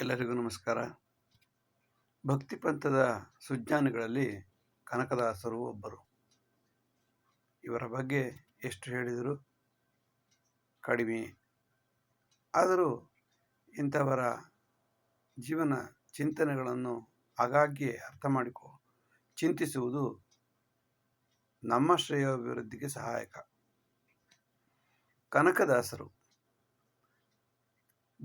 ಎಲ್ಲರಿಗೂ ನಮಸ್ಕಾರ. ಭಕ್ತಿ ಪಂಥದ ಸುಜ್ಞಾನಿಗಳಲ್ಲಿ ಕನಕದಾಸರು ಒಬ್ಬರು. ಇವರ ಬಗ್ಗೆ ಎಷ್ಟು ಹೇಳಿದರು? ಕಡಿಮೆ. ಆದರೂ ಇಂಥವರ ಜೀವನ ಚಿಂತನೆಗಳನ್ನು ಆಗಾಗ್ಗೆ ಅರ್ಥ ಮಾಡಿಕೊ, ಚಿಂತಿಸುವುದು ನಮ್ಮ ಶ್ರೇಯೋಭಿವೃದ್ಧಿಗೆ ಸಹಾಯಕ. ಕನಕದಾಸರು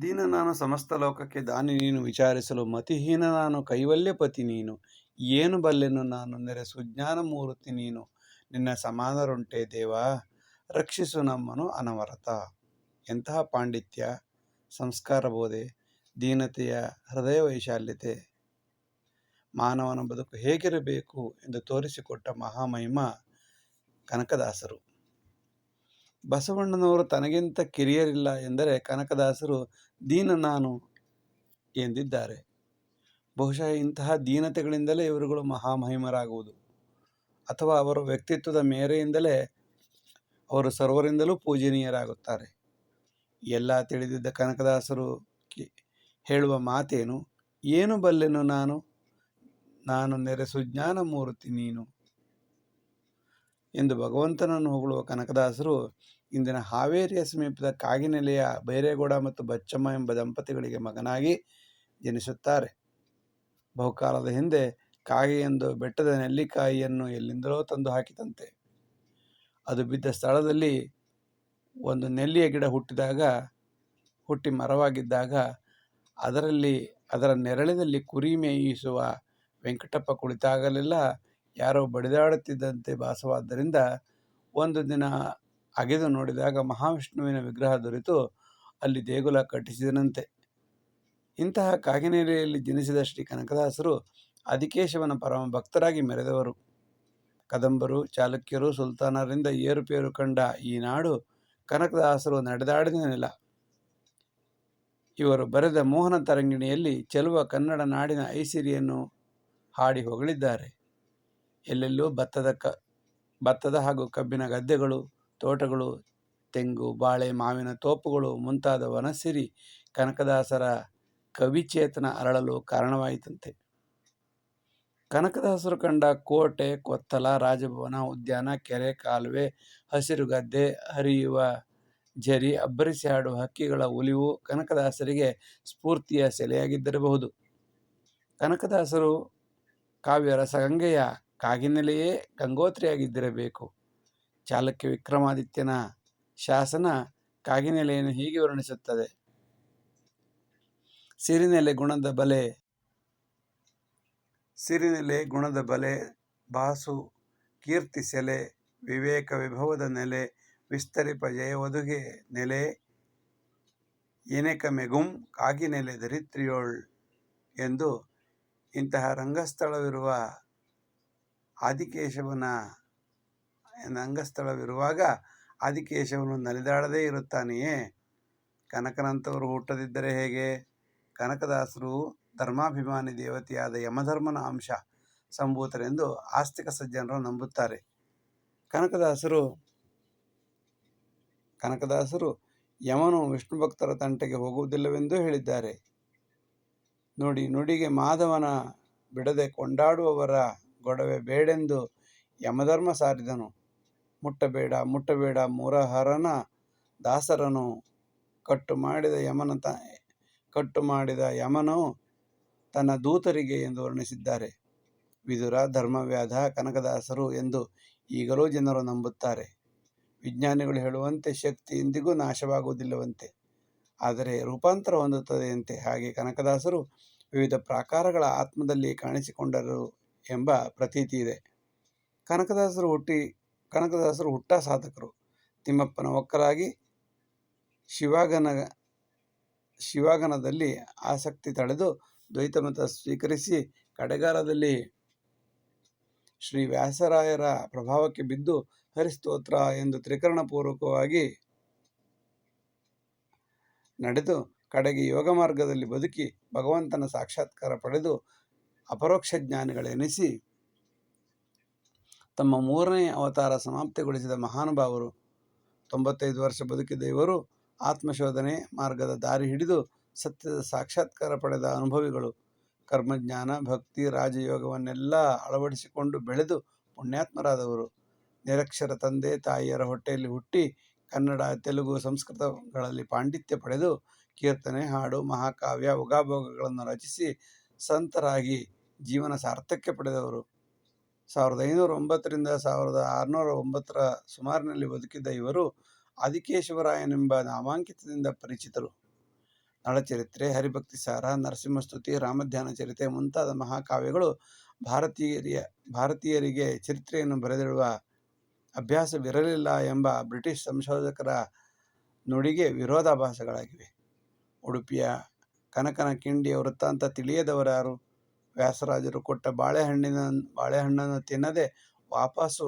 ದೀನ ನಾನು ಸಮಸ್ತ ಲೋಕಕ್ಕೆ ದಾನಿ ನೀನು ವಿಚಾರಿಸಲು, ಮತಿಹೀನ ನಾನು ಕೈವಲ್ಯಪತಿ ನೀನು. ಏನು ಬಲ್ಲೆನು ನಾನು ನೆರೆ ಸುಜ್ಞಾನ ಮೂರ್ತಿ ನೀನು. ನಿನ್ನ ಸಮಾನರುಂಟೆ ದೇವ, ರಕ್ಷಿಸು ನಮ್ಮನು ಅನವರತ. ಎಂತಹ ಪಾಂಡಿತ್ಯ, ಸಂಸ್ಕಾರ ಬೋಧೆ, ದೀನತೆಯ ಹೃದಯ ವೈಶಾಲ್ಯತೆ. ಮಾನವನ ಬದುಕು ಹೇಗಿರಬೇಕು ಎಂದು ತೋರಿಸಿಕೊಟ್ಟ ಮಹಾಮಹಿಮ ಕನಕದಾಸರು. ಬಸವಣ್ಣನವರು ತನಗಿಂತ ಕಿರಿಯರಿಲ್ಲ ಎಂದರೆ ಕನಕದಾಸರು, ದೀನ ನಾನು ಎಂದಿದ್ದಾರೆ. ಬಹುಶಃ ಇಂತಹ ದೀನತೆಗಳಿಂದಲೇ ಇವರುಗಳು ಮಹಾಮಹಿಮರಾಗುವುದು. ಅಥವಾ ಅವರ ವ್ಯಕ್ತಿತ್ವದ ಮೇರೆಯಿಂದಲೇ ಅವರು ಸರ್ವರಿಂದಲೂ ಪೂಜನೀಯರಾಗುತ್ತಾರೆ. ಎಲ್ಲ ತಿಳಿದಿದ್ದ ಕನಕದಾಸರು ಹೇಳುವ ಮಾತೇನು? ಏನು ಬಲ್ಲೆನು ನಾನು? ನಾನು ನೆರೆಸು ಜ್ಞಾನ ಮೂರ್ತಿ ನೀನು ಎಂದು ಭಗವಂತನನ್ನು ಹೊಗಳುವ ಕನಕದಾಸರು ಇಂದಿನ ಹಾವೇರಿಯ ಸಮೀಪದ ಕಾಗಿನೆಲೆಯ ಬೈರೇಗೌಡ ಮತ್ತು ಬಚ್ಚಮ್ಮ ಎಂಬ ದಂಪತಿಗಳಿಗೆ ಮಗನಾಗಿ ಜನಿಸುತ್ತಾರೆ. ಬಹುಕಾಲದ ಹಿಂದೆ ಕಾಗೆ ಎಂದು ಬೆಟ್ಟದ ನೆಲ್ಲಿಕಾಯಿಯನ್ನು ಎಲ್ಲಿಂದಲೋ ತಂದು ಹಾಕಿದಂತೆ. ಅದು ಬಿದ್ದ ಸ್ಥಳದಲ್ಲಿ ಒಂದು ನೆಲ್ಲಿಯ ಗಿಡ ಹುಟ್ಟಿದಾಗ, ಹುಟ್ಟಿ ಮರವಾಗಿದ್ದಾಗ ಅದರಲ್ಲಿ, ಅದರ ನೆರಳಿನಲ್ಲಿ ಕುರಿ ಮೇಯಿಸುವ ವೆಂಕಟಪ್ಪ ಕುಳಿತಾಗಲೆಲ್ಲ ಯಾರೋ ಬಡಿದಾಡುತ್ತಿದ್ದಂತೆ ಭಾಸವಾದ್ದರಿಂದ ಒಂದು ದಿನ ಅಗೆದು ನೋಡಿದಾಗ ಮಹಾವಿಷ್ಣುವಿನ ವಿಗ್ರಹ ದೊರೆತು. ಅಲ್ಲಿ ದೇಗುಲ ಕಟ್ಟಿಸಿದನಂತೆ. ಇಂತಹ ಕಾಗಿನೆಲೆಯಲ್ಲಿ ಜನಿಸಿದ ಶ್ರೀ ಕನಕದಾಸರು ಅಧಿಕೇಶವನ ಪರಮ ಭಕ್ತರಾಗಿ ಮೆರೆದವರು. ಕದಂಬರು, ಚಾಲುಕ್ಯರು, ಸುಲ್ತಾನರಿಂದ ಏರುಪೇರು ಕಂಡ ಈ ನಾಡು ಕನಕದಾಸರು ನಡೆದಾಡಿದ ನೆಲ. ಇವರು ಬರೆದ ಮೋಹನ ತರಂಗಿಣಿಯಲ್ಲಿ ಚೆಲುವ ಕನ್ನಡ ನಾಡಿನ ಐಸಿರಿಯನ್ನು ಹಾಡಿ ಹೊಗಳಿದ್ದಾರೆ. ಎಲ್ಲೆಲ್ಲೂ ಭತ್ತದ ಕ, ಭತ್ತದ ಹಾಗೂ ಕಬ್ಬಿನ ಗದ್ದೆಗಳು ತೋಟಗಳು, ತೆಂಗು, ಬಾಳೆ, ಮಾವಿನ ತೋಪುಗಳು ಮುಂತಾದ ವನಸಿರಿ ಕನಕದಾಸರ ಕವಿಚೇತನ ಅರಳಲು ಕಾರಣವಾಯಿತಂತೆ. ಕನಕದಾಸರು ಕಂಡ ಕೋಟೆ, ಕೊತ್ತಲ, ರಾಜಭವನ, ಉದ್ಯಾನ, ಕೆರೆ, ಕಾಲುವೆ, ಹಸಿರು ಗದ್ದೆ, ಹರಿಯುವ ಝರಿ ಅಬ್ಬರಿಸಿ ಆಡುವ ಹಕ್ಕಿಗಳ ಉಲಿವು ಕನಕದಾಸರಿಗೆ ಸ್ಫೂರ್ತಿಯ ಸೆಲೆಯಾಗಿದ್ದಿರಬಹುದು. ಕನಕದಾಸರು ಕಾವ್ಯ ರಸಗಂಗೆಯ ಕಾಗಿನೆಲೆಯೇ ಗಂಗೋತ್ರಿಯಾಗಿದ್ದಿರಬೇಕು. ಚಾಲುಕ್ಯ ವಿಕ್ರಮಾದಿತ್ಯನ ಶಾಸನ ಕಾಗಿನೆಲೆಯನ್ನು ಹೀಗೆ ವರ್ಣಿಸುತ್ತದೆ. ಸಿರಿನೆಲೆ ಗುಣದ ಬಲೆ, ಸಿರಿನೆಲೆ ಗುಣದ ಬಲೆ, ಬಾಸು ಕೀರ್ತಿ ಸೆಲೆ, ವಿವೇಕ ವಿಭವದ ನೆಲೆ, ವಿಸ್ತರಿಪ ಜಯವದುಗೆ ನೆಲೆ, ಎನೆಕ ಮೆಗುಂ ಕಾಗಿನೆಲೆ ಧರಿತ್ರಿಯೋಳ್ ಎಂದು ಇಂತಹ ರಂಗಸ್ಥಳವಿರುವ ಆದಿಕೇಶವನ ರಂಗಸ್ಥಳವಿರುವಾಗ ಆದಿಕೇಶವನು ನಲಿದಾಡದೇ ಇರುತ್ತಾನೆಯೇ? ಕನಕನಂತವರು ಹುಟ್ಟದಿದ್ದರೆ ಹೇಗೆ? ಕನಕದಾಸರು ಧರ್ಮಾಭಿಮಾನಿ ದೇವತೆಯಾದ ಯಮಧರ್ಮನ ಅಂಶ ಸಂಭೂತರೆಂದು ಆಸ್ತಿಕ ಸಜ್ಜನರು ನಂಬುತ್ತಾರೆ. ಕನಕದಾಸರು ಕನಕದಾಸರು ಯಮನು ವಿಷ್ಣು ಭಕ್ತರ ತಂಟೆಗೆ ಹೋಗುವುದಿಲ್ಲವೆಂದು ಹೇಳಿದ್ದಾರೆ. ನೋಡಿ, ನುಡಿಗೆ ಮಾಧವನ ಬಿಡದೆ ಕೊಂಡಾಡುವವರ ಗೊಡವೆ ಬೇಡೆಂದು ಯಮಧರ್ಮ ಸಾರಿದನು. ಮುಟ್ಟಬೇಡ ಮುಟ್ಟಬೇಡ, ಮುರಹರನ ದಾಸರನು ಕಟ್ಟು ಮಾಡಿದ ಯಮನ ತ, ಕಟ್ಟು ಮಾಡಿದ ಯಮನು ತನ್ನ ದೂತರಿಗೆ ಎಂದು ವರ್ಣಿಸಿದ್ದಾರೆ. ವಿದುರ, ಧರ್ಮವ್ಯಾಧ, ಕನಕದಾಸರು ಎಂದು ಈಗಲೂ ಜನರು ನಂಬುತ್ತಾರೆ. ವಿಜ್ಞಾನಿಗಳು ಹೇಳುವಂತೆ ಶಕ್ತಿ ಇಂದಿಗೂ ನಾಶವಾಗುವುದಿಲ್ಲವಂತೆ. ಆದರೆ ರೂಪಾಂತರ ಹೊಂದುತ್ತದೆಯಂತೆ. ಹಾಗೆ ಕನಕದಾಸರು ವಿವಿಧ ಪ್ರಾಕಾರಗಳ ಆತ್ಮದಲ್ಲಿ ಕಾಣಿಸಿಕೊಂಡರು ಎಂಬ ಪ್ರತೀತಿ ಇದೆ. ಕನಕದಾಸರು ಹುಟ್ಟಿ ಕನಕದಾಸರು ಹುಟ್ಟ ಸಾಧಕರು. ತಿಮ್ಮಪ್ಪನ ಒಕ್ಕಲಾಗಿ ಶಿವಾಗನ, ಶಿವಾಗನದಲ್ಲಿ ಆಸಕ್ತಿ ತಳೆದು ದ್ವೈತಮತ ಸ್ವೀಕರಿಸಿ ಕಡೆಗಾಲದಲ್ಲಿ ಶ್ರೀ ವ್ಯಾಸರಾಯರ ಪ್ರಭಾವಕ್ಕೆ ಬಿದ್ದು ಹರಿಸ್ತೋತ್ರ ಎಂದು ತ್ರಿಕರಣಪೂರ್ವಕವಾಗಿ ನಡೆದು ಕಡೆಗೆ ಯೋಗ ಮಾರ್ಗದಲ್ಲಿ ಬದುಕಿ ಭಗವಂತನ ಸಾಕ್ಷಾತ್ಕಾರ ಪಡೆದು ಅಪರೋಕ್ಷ ಜ್ಞಾನಿಗಳೆನಿಸಿ ತಮ್ಮ ಮೂರನೇ ಅವತಾರ ಸಮಾಪ್ತಿಗೊಳಿಸಿದ ಮಹಾನುಭಾವರು ತೊಂಬತ್ತೈದು ವರ್ಷ ಬದುಕಿದ ಇವರು ಆತ್ಮಶೋಧನೆ ಮಾರ್ಗದ ದಾರಿ ಹಿಡಿದು ಸತ್ಯದ ಸಾಕ್ಷಾತ್ಕಾರ ಪಡೆದ ಅನುಭವಿಗಳು. ಕರ್ಮಜ್ಞಾನ, ಭಕ್ತಿ, ರಾಜಯೋಗವನ್ನೆಲ್ಲ ಅಳವಡಿಸಿಕೊಂಡು ಬೆಳೆದು ಪುಣ್ಯಾತ್ಮರಾದವರು. ನಿರಕ್ಷರ ತಂದೆ, ತಾಯಿಯರ ಹೊಟ್ಟೆಯಲ್ಲಿ ಹುಟ್ಟಿ ಕನ್ನಡ, ತೆಲುಗು ಸಂಸ್ಕೃತಗಳಲ್ಲಿ ಪಾಂಡಿತ್ಯ ಪಡೆದು ಕೀರ್ತನೆ, ಹಾಡು, ಮಹಾಕಾವ್ಯ, ಉಗಾಭೋಗಗಳನ್ನು ರಚಿಸಿ ಸಂತರಾಗಿ ಜೀವನ ಸಾರ್ಥಕ್ಯ ಪಡೆದವರು. ಸಾವಿರದ ಐನೂರ ಒಂಬತ್ತರಿಂದ ಸಾವಿರದ ಆರುನೂರ ಒಂಬತ್ತರ ಸುಮಾರಿನಲ್ಲಿ ಬದುಕಿದ್ದ ಇವರು ಆದಿಕೇಶವರಾಯನೆಂಬ ನಾಮಾಂಕಿತದಿಂದ ಪರಿಚಿತರು. ನಳಚರಿತ್ರೆ, ಹರಿಭಕ್ತಿ ಸಾರ ನರಸಿಂಹಸ್ತುತಿ ರಾಮಧ್ಯಾನ ಚರಿತೆ ಮುಂತಾದ ಮಹಾಕಾವ್ಯಗಳು ಭಾರತೀಯರಿಯ, ಭಾರತೀಯರಿಗೆ ಚರಿತ್ರೆಯನ್ನು ಬರೆದಿಡುವ ಅಭ್ಯಾಸವಿರಲಿಲ್ಲ ಎಂಬ ಬ್ರಿಟಿಷ್ ಸಂಶೋಧಕರ ನುಡಿಗೆ ವಿರೋಧಾಭಾಸಗಳಾಗಿವೆ. ಉಡುಪಿಯ ಕನಕನ ಕಿಂಡಿಯ ವೃತ್ತಾಂತ ತಿಳಿಯದವರಾರು? ವ್ಯಾಸರಾಜರು ಕೊಟ್ಟ ಬಾಳೆಹಣ್ಣಿನ, ಬಾಳೆಹಣ್ಣನ್ನು ತಿನ್ನದೆ ವಾಪಸ್ಸು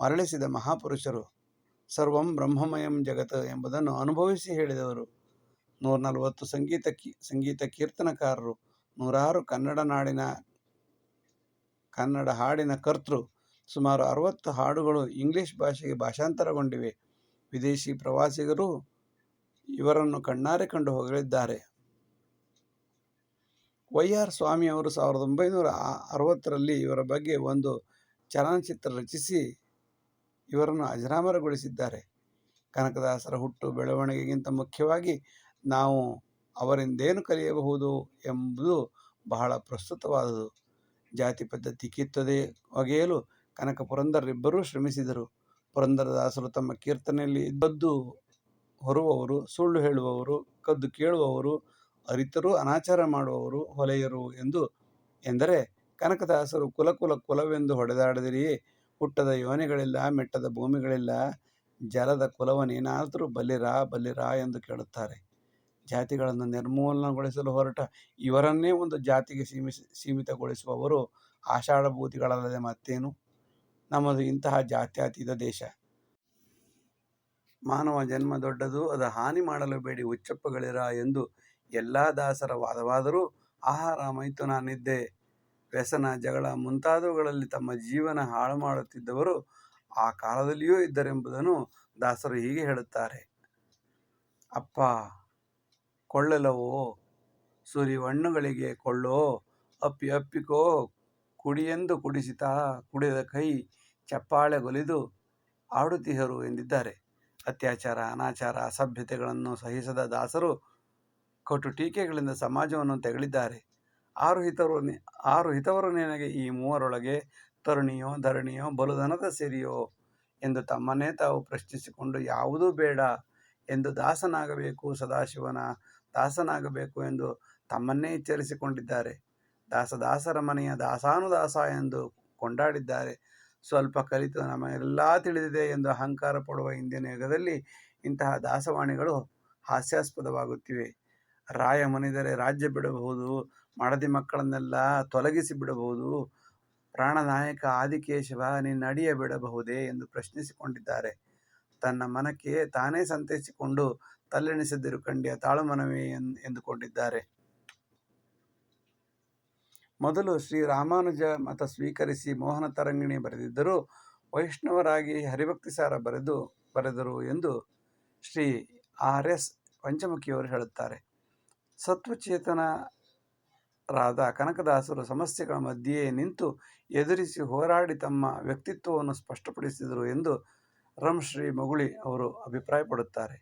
ಮರಳಿಸಿದ ಮಹಾಪುರುಷರು, ಸರ್ವಂ ಬ್ರಹ್ಮಮಯಂ ಜಗತ್ ಎಂಬುದನ್ನು ಅನುಭವಿಸಿ ಹೇಳಿದವರು. ನೂರ ನಲವತ್ತು ಸಂಗೀತ ಕೀ, ಸಂಗೀತ ಕೀರ್ತನಕಾರರು, ನೂರಾರು ಕನ್ನಡ ನಾಡಿನ, ಕನ್ನಡ ಹಾಡಿನ ಕರ್ತೃ, ಸುಮಾರು ಅರವತ್ತು ಹಾಡುಗಳು ಇಂಗ್ಲಿಷ್ ಭಾಷೆಗೆ ಭಾಷಾಂತರಗೊಂಡಿವೆ. ವಿದೇಶಿ ಪ್ರವಾಸಿಗರು ಇವರನ್ನು ಕಣ್ಣಾರೆ ಕಂಡು ಹೊಗಳಿದ್ದಾರೆ. ವೈ ಆರ್ ಸ್ವಾಮಿ ಅವರು ಸಾವಿರದ ಒಂಬೈನೂರ ಅರವತ್ತರಲ್ಲಿ ಇವರ ಬಗ್ಗೆ ಒಂದು ಚಲನಚಿತ್ರ ರಚಿಸಿ ಇವರನ್ನು ಅಜರಾಮರಗೊಳಿಸಿದ್ದಾರೆ. ಕನಕದಾಸರ ಹುಟ್ಟು ಬೆಳವಣಿಗೆಗಿಂತ ಮುಖ್ಯವಾಗಿ ನಾವು ಅವರಿಂದೇನು ಕಲಿಯಬಹುದು ಎಂಬುದು ಬಹಳ ಪ್ರಸ್ತುತವಾದುದು ಜಾತಿ ಪದ್ಧತಿ ಕಿತ್ತದೆ ಒಗೆಯಲು ಕನಕ ಪುರಂದರಿಬ್ಬರೂ ಶ್ರಮಿಸಿದರು. ಪುರಂದರದಾಸರು ತಮ್ಮ ಕೀರ್ತನೆಯಲ್ಲಿ ಇದ್ದದ್ದು ಹೊರುವವರು, ಸುಳ್ಳು ಹೇಳುವವರು, ಕದ್ದು ಕೇಳುವವರು ಅರಿತರೂ, ಅನಾಚಾರ ಮಾಡುವವರು ಹೊಲೆಯರು ಎಂದು ಎಂದರೆ, ಕನಕದಾಸರು ಕುಲಕುಲ ಕುಲ ಕುಲವೆಂದು ಹೊಡೆದಾಡದಿರಿಯೇ ಹುಟ್ಟದ ಯೋನಿಗಳಿಲ್ಲ, ಮೆಟ್ಟದ ಭೂಮಿಗಳಿಲ್ಲ, ಜಲದ ಕುಲವನೇನಾದರೂ ಬಲ್ಲಿರಾ ಬಲ್ಲಿರಾ ಎಂದು ಕೇಳುತ್ತಾರೆ. ಜಾತಿಗಳನ್ನು ನಿರ್ಮೂಲನಗೊಳಿಸಲು ಹೊರಟ ಇವರನ್ನೇ ಒಂದು ಜಾತಿಗೆ ಸೀಮಿಸಿ, ಸೀಮಿತಗೊಳಿಸುವವರು ಆಷಾಢಭೂತಿಗಳಲ್ಲದೆ ಮತ್ತೇನು? ನಮ್ಮದು ಇಂತಹ ಜಾತ್ಯಾತೀತ ದೇಶ. ಮಾನವ ಜನ್ಮ ದೊಡ್ಡದು, ಅದು ಹಾನಿ ಮಾಡಲು ಬೇಡಿ ಉಚ್ಚಪ್ಪಗಳಿರ ಎಂದು ಎಲ್ಲ ದಾಸರ ವಾದವಾದರೂ, ಆಹಾರ ಮೈಥುನ ನಿದ್ದೆ ವ್ಯಸನ, ಜಗಳ ಮುಂತಾದವುಗಳಲ್ಲಿ ತಮ್ಮ ಜೀವನ ಹಾಳು ಮಾಡುತ್ತಿದ್ದವರು ಆ ಕಾಲದಲ್ಲಿಯೂ ಇದ್ದರೆಂಬುದನ್ನು ದಾಸರು ಹೀಗೆ ಹೇಳುತ್ತಾರೆ. ಅಪ್ಪ, ಕೊಳ್ಳಲವೋ? ಸುರಿವಣ್ಣುಗಳಿಗೆ ಕೊಳ್ಳೋ? ಅಪ್ಪಿ, ಅಪ್ಪಿಕೋ? ಕುಡಿಯೆಂದು ಕುಡಿಸಿತ ಕುಡಿದ ಕೈ ಚಪ್ಪಾಳೆಗೊಲಿದು ಆಡುತ್ತಿಹರು ಎಂದಿದ್ದಾರೆ. ಅತ್ಯಾಚಾರ, ಅನಾಚಾರ, ಅಸಭ್ಯತೆಗಳನ್ನು ಸಹಿಸದ ದಾಸರು ಕಟು ಟೀಕೆಗಳಿಂದ ಸಮಾಜವನ್ನು ತೆಗಳಿದ್ದಾರೆ ಆರು ಹಿತವರು ಆರು ಹಿತವರು ನಿನಗೆ ಈ ಮೂವರೊಳಗೆ ತರುಣಿಯೋ, ಧರಣಿಯೋ, ಬಲುಧನದ ಸಿರಿಯೋ ಎಂದು ತಮ್ಮನ್ನೇ ತಾವು ಪ್ರಶ್ನಿಸಿಕೊಂಡು ಯಾವುದೂ ಬೇಡ ಎಂದು ದಾಸನಾಗಬೇಕು, ಸದಾಶಿವನ ದಾಸನಾಗಬೇಕು ಎಂದು ತಮ್ಮನ್ನೇ ಎಚ್ಚರಿಸಿಕೊಂಡಿದ್ದಾರೆ. ದಾಸದಾಸರ ಮನೆಯ ದಾಸಾನುದಾಸ ಎಂದು ಕೊಂಡಾಡಿದ್ದಾರೆ. ಸ್ವಲ್ಪ ಕಲಿತು ನಮಗೆಲ್ಲ ತಿಳಿದಿದೆ ಎಂದು ಅಹಂಕಾರ ಪಡುವ ಇಂದಿನ ಯುಗದಲ್ಲಿ ಇಂತಹ ದಾಸವಾಣಿಗಳು ಹಾಸ್ಯಾಸ್ಪದವಾಗುತ್ತಿವೆ. ರಾಯ ಮನಿದರೆ ರಾಜ್ಯ ಬಿಡಬಹುದು, ಮಡದಿ ಮಕ್ಕಳನ್ನೆಲ್ಲ ತೊಲಗಿಸಿ ಬಿಡಬಹುದು, ಪ್ರಾಣನಾಯಕ ಆದಿಕೇಶವ ನಿನ್ನಡಿಯ ಬಿಡಬಹುದೇ ಎಂದು ಪ್ರಶ್ನಿಸಿಕೊಂಡಿದ್ದಾರೆ. ತನ್ನ ಮನಕ್ಕೆ ತಾನೇ ಸಂತೈಸಿಕೊಂಡು ತಲ್ಲೆಣಿಸದಿರು ಕಂಡ್ಯ ತಾಳು ಮನವೇ ಎಂದುಕೊಂಡಿದ್ದಾರೆ. ಮೊದಲು ಶ್ರೀ ರಾಮಾನುಜ ಮತ ಸ್ವೀಕರಿಸಿ ಮೋಹನ ತರಂಗಿಣಿ ಬರೆದಿದ್ದರು ವೈಷ್ಣವರಾಗಿ ಹರಿಭಕ್ತಿಸಾರ ಬರೆದು, ಬರೆದರು ಎಂದು ಶ್ರೀ ಆರ್ ಎಸ್ ಪಂಚಮುಖಿಯವರು ಹೇಳುತ್ತಾರೆ. ಸತ್ವಚೇತನರಾದ ಕನಕದಾಸರು ಸಮಸ್ಯೆಗಳ ಮಧ್ಯೆಯೇ ನಿಂತು ಎದುರಿಸಿ ಹೋರಾಡಿ ತಮ್ಮ ವ್ಯಕ್ತಿತ್ವವನ್ನು ಸ್ಪಷ್ಟಪಡಿಸಿದರು ಎಂದು ರಂಶ್ರೀ ಮಗುಳಿ ಅವರು ಅಭಿಪ್ರಾಯಪಡುತ್ತಾರೆ.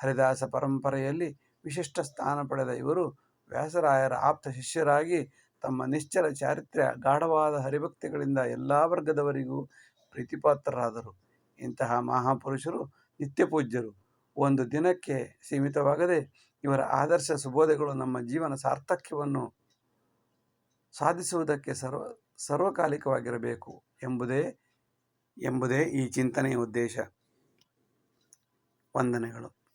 ಹರಿದಾಸ ಪರಂಪರೆಯಲ್ಲಿ ವಿಶಿಷ್ಟ ಸ್ಥಾನ ಪಡೆದ ಇವರು ವ್ಯಾಸರಾಯರ ಆಪ್ತ ಶಿಷ್ಯರಾಗಿ ತಮ್ಮ ನಿಶ್ಚಲ ಚಾರಿತ್ರ್ಯ, ಗಾಢವಾದ ಹರಿಭಕ್ತಿಗಳಿಂದ ಎಲ್ಲ ವರ್ಗದವರಿಗೂ ಪ್ರೀತಿಪಾತ್ರರಾದರು. ಇಂತಹ ಮಹಾಪುರುಷರು ನಿತ್ಯಪೂಜ್ಯರು. ಒಂದು ದಿನಕ್ಕೆ ಸೀಮಿತವಾಗದೆ ಇವರ ಆದರ್ಶ ಸುಬೋಧೆಗಳು ನಮ್ಮ ಜೀವನ ಸಾರ್ಥಕ್ಯವನ್ನು ಸಾಧಿಸುವುದಕ್ಕೆ ಸರ್ವ, ಸರ್ವಕಾಲಿಕವಾಗಿರಬೇಕು ಎಂಬುದೇ ಎಂಬುದೇ ಈ ಚಿಂತನೆಯ ಉದ್ದೇಶ. ವಂದನೆಗಳು.